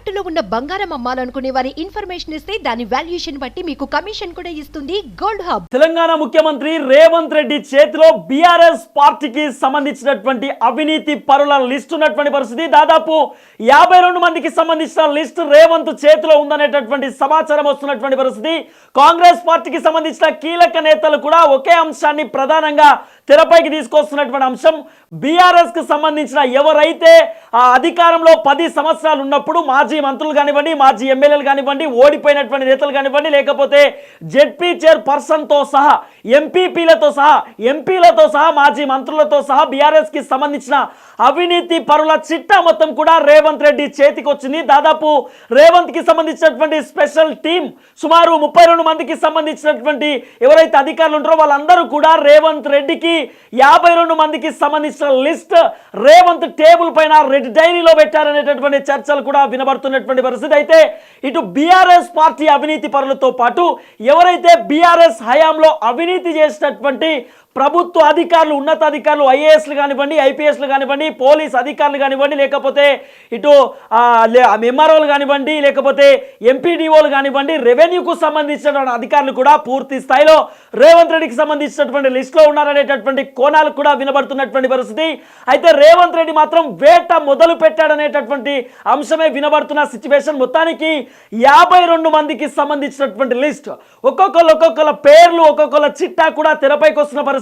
తాకట్టులో ఉన్న బంగారం అమ్మాలనుకునే వారి ఇన్ఫర్మేషన్ ఇస్తే దాని వాల్యుయేషన్ బట్టి మీకు కమిషన్ కూడా ఇస్తుంది. Gold hub. తెలంగాణ ముఖ్యమంత్రి రేవంత్ రెడ్డి చేతిలో బీఆర్ఎస్ పార్టీకి సంబంధించినటువంటి అవినీతి పరుల లిస్ట్ ఉన్నటువంటి పరిస్థితి. దాదాపు యాభై రెండు మందికి సంబంధించిన లిస్ట్ రేవంత్ చేతిలో ఉందనేటటువంటి సమాచారం వస్తున్నటువంటి పరిస్థితి. కాంగ్రెస్ పార్టీకి సంబంధించిన కీలక నేతలు కూడా ఒకే అంశాన్ని ప్రధానంగా తెరపైకి తీసుకొస్తున్నటువంటి అంశం బీఆర్ఎస్కి సంబంధించిన ఎవరైతే ఆ అధికారంలో పది సంవత్సరాలు ఉన్నప్పుడు మాజీ మంత్రులు కానివ్వండి మాజీ ఎమ్మెల్యేలు కానివ్వండి ఓడిపోయినటువంటి నేతలు కానివ్వండి లేకపోతే జెడ్పీ చైర్పర్సన్తో సహా ఎంపీపీలతో సహా ఎంపీలతో సహా మాజీ మంత్రులతో సహా బీఆర్ఎస్కి సంబంధించిన అవినీతి పరుల చిట్టా మొత్తం కూడా రేవంత్ రెడ్డి చేతికి వచ్చింది దాదాపు రేవంత్కి సంబంధించినటువంటి స్పెషల్ టీం సుమారు ముప్పై రెండు మందికి సంబంధించినటువంటి ఎవరైతే అధికారులు ఉంటారో వాళ్ళందరూ కూడా రేవంత్ రెడ్డికి యాభై రెండు మందికి సంబంధించిన లిస్ట్ రేవంత్ టేబుల్ పైన రెడ్ డైరీలో పెట్టారనేటటువంటి చర్చలు కూడా వినబడుతున్నటువంటి పరిస్థితి. అయితే ఇటు బీఆర్ఎస్ పార్టీ అవినీతి పరులతో పాటు ఎవరైతే బీఆర్ఎస్ హయాంలో అవినీతి చేసినటువంటి ప్రభుత్వ అధికారులు ఉన్నతాధికారులు ఐఏఎస్లు కానివ్వండి ఐపీఎస్లు కానివ్వండి పోలీస్ అధికారులు కానివ్వండి లేకపోతే ఇటు ఎంఆర్ఓలు కానివ్వండి లేకపోతే ఎంపీడీఓలు కానివ్వండి రెవెన్యూకు సంబంధించినటువంటి అధికారులు కూడా పూర్తి స్థాయిలో రేవంత్ రెడ్డికి సంబంధించినటువంటి లిస్టులో ఉన్నారనేటటువంటి కోణాలు కూడా వినబడుతున్నటువంటి పరిస్థితి. అయితే రేవంత్ రెడ్డి మాత్రం వేట మొదలు పెట్టాడనేటటువంటి అంశమే వినబడుతున్న సిచ్యువేషన్ మొత్తానికి యాభై రెండు మందికి సంబంధించినటువంటి లిస్ట్. ఒక్కొక్కరు ఒక్కొక్కల పేర్లు ఒక్కొక్కల చిట్టా కూడా తెరపైకి వస్తున్న పరిస్థితి.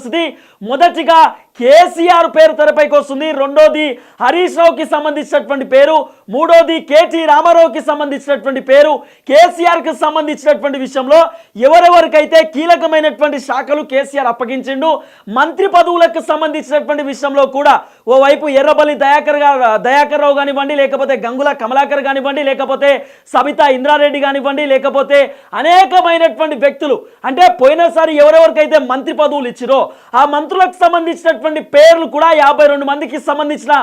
మొదటిగా కేసీఆర్ పేరు తెరపైకి వస్తుంది. రెండోది హరీష్ రావుకి సంబంధించినటువంటి పేరు. మూడోది కేటీ రామారావుకి సంబంధించినటువంటి పేరు. కేసీఆర్కి సంబంధించినటువంటి విషయంలో ఎవరెవరికైతే కీలకమైనటువంటి శాఖలు కేసీఆర్ అప్పగించిండు మంత్రి పదవులకు సంబంధించినటువంటి విషయంలో కూడా ఓవైపు ఎర్రబల్లి దయాకర్ దయాకర్ రావు కానివ్వండి లేకపోతే గంగుల కమలాకర్ కానివ్వండి లేకపోతే సబితా ఇంద్రారెడ్డి కానివ్వండి లేకపోతే అనేకమైనటువంటి వ్యక్తులు. అంటే పోయినసారి ఎవరెవరికైతే మంత్రి పదవులు ఇచ్చిరో ఆ మంత్రులకు సంబంధించినటువంటి పేర్లు కూడా యాభై రెండు మందికి సంబంధించిన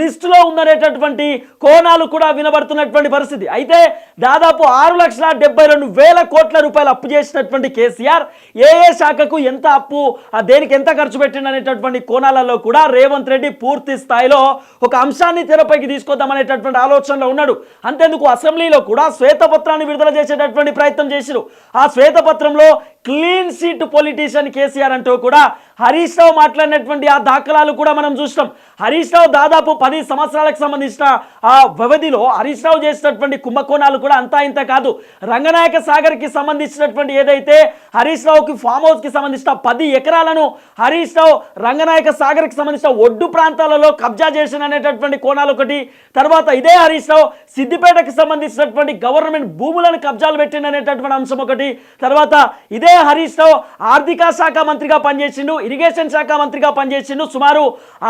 లిస్టులో ఉందనేటటువంటి కోణాలు కూడా వినబడుతున్నటువంటి పరిస్థితి. అయితే దాదాపు ఆరు లక్షల డెబ్బై రెండు వేల కోట్ల రూపాయలు అప్పు చేసినటువంటి కేసీఆర్ ఏ ఏ శాఖకు ఎంత అప్పు ఆ దేనికి ఎంత ఖర్చు పెట్టిండు అనేటటువంటి కోణాలలో కూడా రేవంత్ రెడ్డి పూర్తి స్థాయిలో ఒక అంశాన్ని తెరపైకి తీసుకొద్దామనేటటువంటి ఆలోచనలో ఉన్నాడు. అంతేందుకు అసెంబ్లీలో కూడా శ్వేతపత్రాన్ని విడుదల చేసేటటువంటి ప్రయత్నం చేసిరు. ఆ శ్వేతపత్రంలో క్లీన్ సీట్ పొలిటీషియన్ కేసీఆర్ అంటూ కూడా హరీష్ రావు మాట్లాడినటువంటి ఆ దాఖలాలు కూడా మనం చూసినాం. హరీష్ రావు దాదాపు పది సంవత్సరాలకు సంబంధించిన ఆ వ్యవధిలో హరీష్ రావు చేసినటువంటి కుంభకోణాలు కూడా అంతా ఇంత కాదు. రంగనాయక సాగర్కి సంబంధించినటువంటి ఏదైతే హరీష్ రావుకి ఫామ్ హౌస్కి సంబంధించిన పది ఎకరాలను హరీష్ రావు రంగనాయక సాగర్కి సంబంధించిన ఒడ్డు ప్రాంతాలలో కబ్జా చేసిన అనేటటువంటి కోణాలు ఒకటి తర్వాత ఇదే హరీష్ రావు సిద్దిపేటకి సంబంధించినటువంటి గవర్నమెంట్ భూములను కబ్జాలు పెట్టిన అనేటటువంటి అంశం ఒకటి తర్వాత ఇదే హరీష్ రావు ఆర్థిక శాఖ మంత్రిగా పనిచేసిండు ఇరిగేషన్ శాఖ మంత్రిగా పనిచేసిండు సుమారు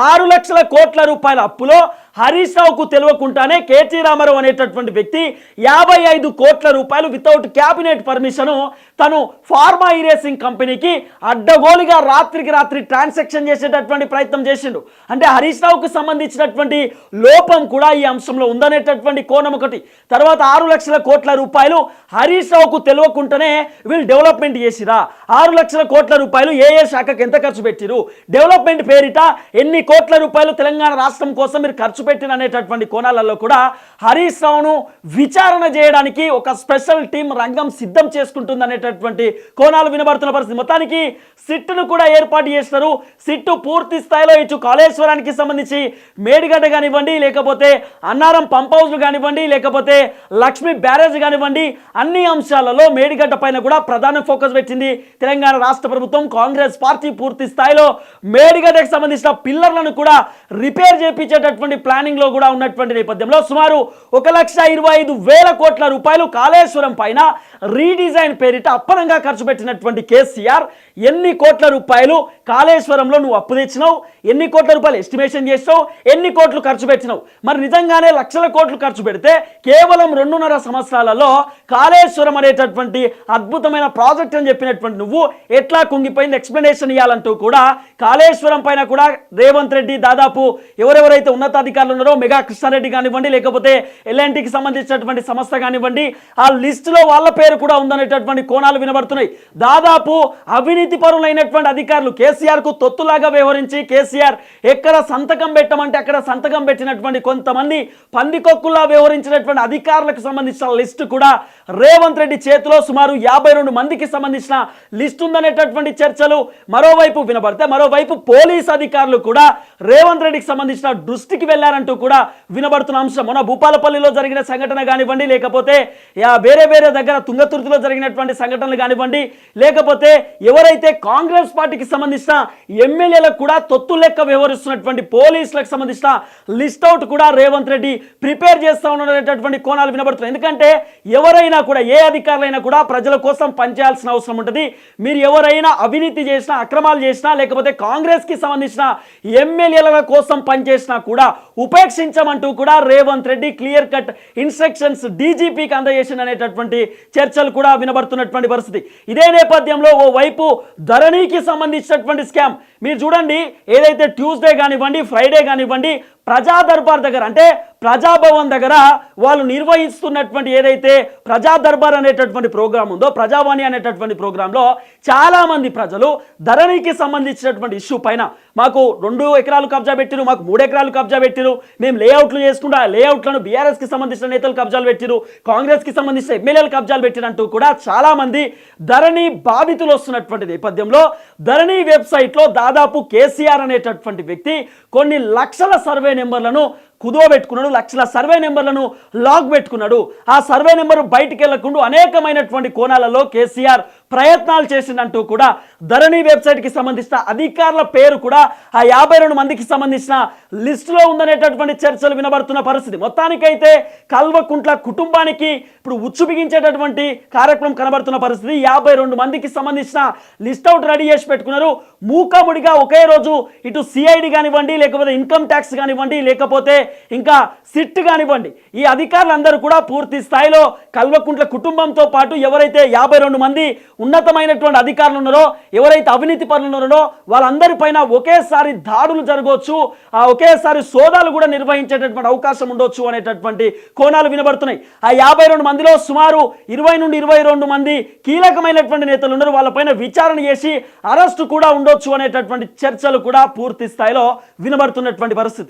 ఆరు లక్షల కోట్ల రూపాయల అప్పులో హరీష్ రావుకు తెలియకుండానే కేటీ రామారావు అనేటటువంటి వ్యక్తి యాభై ఐదు కోట్ల రూపాయలు వితౌట్ క్యాబినెట్ పర్మిషను తను ఫార్మా ఇరేసింగ్ కంపెనీకి అడ్డగోలుగా రాత్రికి రాత్రి ట్రాన్సాక్షన్ చేసేటటువంటి ప్రయత్నం చేసిండు. అంటే హరీష్ రావుకు సంబంధించినటువంటి లోపం కూడా ఈ అంశంలో ఉందనేటటువంటి కోణం ఒకటి. తర్వాత ఆరు లక్షల కోట్ల రూపాయలు హరీష్ రావుకు తెలియకుండానే వీళ్ళు డెవలప్మెంట్ చేసిరా? ఆరు లక్షల కోట్ల రూపాయలు ఏ ఏ శాఖకు ఎంత ఖర్చు పెట్టిరు? డెవలప్మెంట్ పేరిట ఎన్ని కోట్ల రూపాయలు తెలంగాణ రాష్ట్రం కోసం మీరు ఖర్చు పెట్టిన అనేటటువంటి కోణాలలో కూడా హరీష్ రావును విచారణ చేయడానికి ఒక స్పెషల్ టీం రంగం సిద్ధం చేసుకుంటుంది అనేటటువంటి కోణాలు వినబడుతున్న పరిస్థితి. మొత్తానికి సిట్టును కూడా ఏర్పాటు చేస్తారు. సిట్టు పూర్తి స్థాయిలో ఇటు కాళేశ్వరానికి సంబంధించి మేడిగడ్డ కానివ్వండి లేకపోతే అన్నారం పంప్ హౌస్లు కానివ్వండి లేకపోతే లక్ష్మీ బ్యారేజ్ కానివ్వండి అన్ని అంశాలలో మేడిగడ్డ పైన కూడా ప్రధాన ఫోకస్ ప్రవేశపెట్టింది తెలంగాణ రాష్ట్ర ప్రభుత్వం కాంగ్రెస్ పార్టీ పూర్తి స్థాయిలో మేడిగడ్డకు సంబంధించిన పిల్లర్లను కూడా రిపేర్ చేపించేటటువంటి ప్లానింగ్లో కూడా ఉన్నటువంటి నేపథ్యంలో సుమారు ఒక లక్ష ఇరవై ఐదు వేల కోట్ల రూపాయలు కాళేశ్వరం పైన రీడిజైన్ పేరిట అప్పనంగా ఖర్చు పెట్టినటువంటి కేసీఆర్ ఎన్ని కోట్ల రూపాయలు కాళేశ్వరంలో నువ్వు అప్పు తెచ్చినావు? ఎన్ని కోట్ల రూపాయలు ఎస్టిమేషన్ చేస్తావు ఎన్ని కోట్లు ఖర్చు పెట్టినావు? మరి నిజంగానే లక్షల కోట్లు ఖర్చు పెడితే కేవలం రెండున్నర సంవత్సరాలలో కాళేశ్వరం అనేటటువంటి అద్భుతమైన ప్రాజెక్ట్ అని చెప్పినటువంటి నువ్వు ఎట్లా కుంగిపోయింది ఎక్స్ప్లెనేషన్ ఇవ్వాలంటూ కూడా కాళేశ్వరం పైన కూడా రేవంత్ రెడ్డి దాదాపు ఎవరెవరైతే ఉన్నతాధికారులు ఉన్నారో మెగా కృష్ణారెడ్డి కానివ్వండి లేకపోతే ఎల్ఎన్టీకి సంబంధించినటువంటి సంస్థ కానివ్వండి ఆ లిస్టులో వాళ్ళ పేరు కూడా ఉందనేటటువంటి కోణాలు వినబడుతున్నాయి. దాదాపు అవినీతి పరులైనటువంటి అధికారులు కేసీఆర్కు తొత్తులాగా వ్యవహరించి కేసీఆర్ ఎక్కడ సంతకం పెట్టమంటే అక్కడ సంతకం పెట్టినటువంటి కొంతమంది పందికొక్కులా వ్యవహరించినటువంటి అధికారులకు సంబంధించిన లిస్టు కూడా రేవంత్ రెడ్డి చేతిలో సుమారు యాభై రెండు మందికి సంబంధించిన లిస్ట్ ఉందనేటటువంటి చర్చలు మరోవైపు వినబడతాయి. మరోవైపు పోలీస్ అధికారులు కూడా రేవంత్ రెడ్డికి సంబంధించిన దృష్టికి వెళ్ళారంటూ కూడా వినబడుతున్న అంశం. మొన్న భూపాలపల్లిలో జరిగిన సంఘటన కానివ్వండి లేకపోతే వేరే వేరే దగ్గర తుంగతుర్తిలో జరిగినటువంటి సంఘటనలు కానివ్వండి లేకపోతే ఎవరైతే కాంగ్రెస్ పార్టీకి సంబంధించిన ఎమ్మెల్యేలకు కూడా తొత్తు లెక్క వ్యవహరిస్తున్నటువంటి పోలీసులకు సంబంధించిన లిస్ట్ అవుట్ కూడా రేవంత్ రెడ్డి ప్రిపేర్ చేస్తా ఉన్నటువంటి కోణాలు వినబడుతున్నాయి. ఎందుకంటే ఎవరైనా కూడా ఏ అధికారులైనా కూడా ప్రజల కోసం పనిచేయాల్సిన అవసరం ఉంటుంది. మీరు ఎవరైనా అవినీతి చేసినా అక్రమాలు చేసినా లేకపోతే కాంగ్రెస్కి సంబంధించిన ఎమ్మెల్యేల కోసం పనిచేసినా కూడా ఉపేక్షించమంటూ కూడా Revanth Reddy clear cut instructions డీజీపీకి అందజేసిన అనేటటువంటి చర్చలు కూడా వినబడుతున్నటువంటి పరిస్థితి. ఇదే నేపథ్యంలో ఓ వైపు ధరణికి సంబంధించినటువంటి స్కామ్. మీరు చూడండి ఏదైతే ట్యూస్డే కానివ్వండి ఫ్రైడే కానివ్వండి ప్రజా దర్బార్ దగ్గర అంటే ప్రజాభవన్ దగ్గర వాళ్ళు నిర్వహిస్తున్నటువంటి ఏదైతే ప్రజా దర్బార్ అనేటటువంటి ప్రోగ్రాం ఉందో ప్రజావాణి అనేటటువంటి ప్రోగ్రాంలో చాలామంది ప్రజలు ధరణికి సంబంధించినటువంటి ఇష్యూ పైన మాకు రెండు ఎకరాలు కబ్జా పెట్టిరు మాకు మూడు ఎకరాలు కబ్జా పెట్టిరు మేము లేఅవుట్లు చేసుకుంటూ ఆ లేఅవుట్లను బీఆర్ఎస్కి సంబంధించిన నేతలు కబ్జాలు పెట్టిరు కాంగ్రెస్కి సంబంధించిన ఎమ్మెల్యేలు కబ్జాలు పెట్టిరంటూ కూడా చాలామంది ధరణి బాధితులు వస్తున్నటువంటి నేపథ్యంలో ధరణి వెబ్సైట్లో దాదాపు కేసీఆర్ అనేటటువంటి వ్యక్తి కొన్ని లక్షల సర్వే నెంబర్లను కుదోబెట్టుకున్నాడు లక్షల సర్వే నెంబర్లను లాగ్ పెట్టుకున్నాడు. ఆ సర్వే నెంబర్ బయటికి వెళ్ళకుండా అనేకమైనటువంటి కోణాలలో కేసీఆర్ ప్రయత్నాలు చేసిందంటూ కూడా ధరణి వెబ్సైట్కి సంబంధించిన అధికారుల పేరు కూడా ఆ యాభై రెండు మందికి సంబంధించిన లిస్టులో ఉందనేటటువంటి చర్చలు వినబడుతున్న పరిస్థితి. మొత్తానికైతే కల్వకుంట్ల కుటుంబానికి ఇప్పుడు ఉచ్చు బిగించేటటువంటి కార్యక్రమం కనబడుతున్న పరిస్థితి. యాభై రెండు మందికి సంబంధించిన లిస్ట్ అవుట్ రెడీ చేసి పెట్టుకున్నారు. మూకముడిగా ఒకే రోజు ఇటు సిఐడి కానివ్వండి లేకపోతే ఇన్కమ్ ట్యాక్స్ కానివ్వండి లేకపోతే ఇంకా సిట్ కానివ్వండి. ఈ అధికారులందరూ కూడా పూర్తి స్థాయిలో కల్వకుంట్ల కుటుంబంతో పాటు ఎవరైతే యాభై రెండు మంది ఉన్నతమైనటువంటి అధికారులు ఉన్నారో ఎవరైతే అవినీతి పనులు ఉన్నారో వాళ్ళందరిపైన ఒకేసారి దాడులు జరగవచ్చు. ఆ ఒకేసారి సోదాలు కూడా నిర్వహించేటటువంటి అవకాశం ఉండొచ్చు అనేటటువంటి కోణాలు వినబడుతున్నాయి. ఆ యాభై రెండు మందిలో సుమారు ఇరవై నుండి ఇరవై రెండు మంది కీలకమైనటువంటి నేతలు ఉన్నారు. వాళ్ళపైన విచారణ చేసి అరెస్టు కూడా ఉండొచ్చు అనేటటువంటి చర్చలు కూడా పూర్తి స్థాయిలో వినబడుతున్నటువంటి పరిస్థితి.